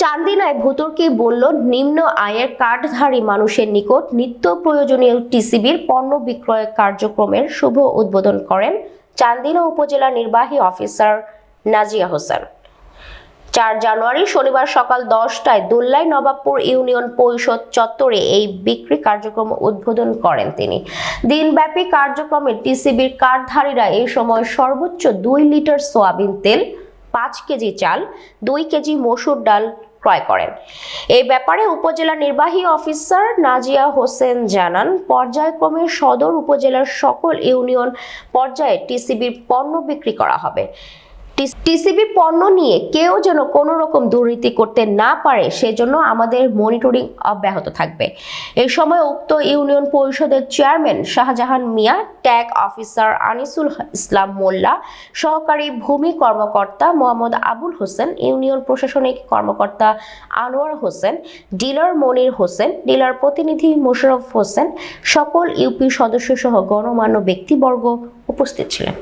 চান্দিনায় ভুতুরকি বলল, নিম্ন আয়ের কার্ডধারী মানুষের নিকট নিত্য প্রয়োজনীয় টিসিবির পণ্য বিক্রয় কার্যক্রমের শুভ উদ্বোধন করেন চান্দিনা উপজেলা নির্বাহী অফিসার নাজিয়া হোসেন। চার জানুয়ারি শনিবার সকাল দশটায় দুল্লাই নবাবপুর ইউনিয়ন পরিষদ চত্বরে এই বিক্রি কার্যক্রম উদ্বোধন করেন তিনি। দিনব্যাপী কার্যক্রমে টিসিবির কার্ডধারীরা এই সময় সর্বোচ্চ দুই লিটার সোয়াবিন তেল পাঁচ কেজি চাল, দুই কেজি মসুর ডাল ক্রয় করেন। এ ব্যাপারে উপজেলা নির্বাহী অফিসার নাজিয়া হোসেন জানান, পর্যায়ক্রমে সদর উপজেলার সকল ইউনিয়ন পর্যায়ে টিসিবির পণ্য বিক্রি করা হবে। টিসিবি পণ্য নিয়ে কেউ যেন কোনো রকম দুর্নীতি করতে না পারে, সেজন্য আমাদের মনিটরিং অব্যাহত থাকবে। এই সময় উক্ত ইউনিয়ন পরিষদের chairman Shahjahan Mia, tag officer Anisul Islam Molla, সহকারী ভূমি কর্মকর্তা মোহাম্মদ আবুল হোসেন, ইউনিয়ন প্রশাসনিক কর্মকর্তা আনোয়ার হোসেন, ডিলার মনির হোসেন, ডিলার প্রতিনিধি মোশারফ হোসেন, সকল ইউপি সদস্য সহ গণমান্য ব্যক্তিবর্গ উপস্থিত ছিলেন।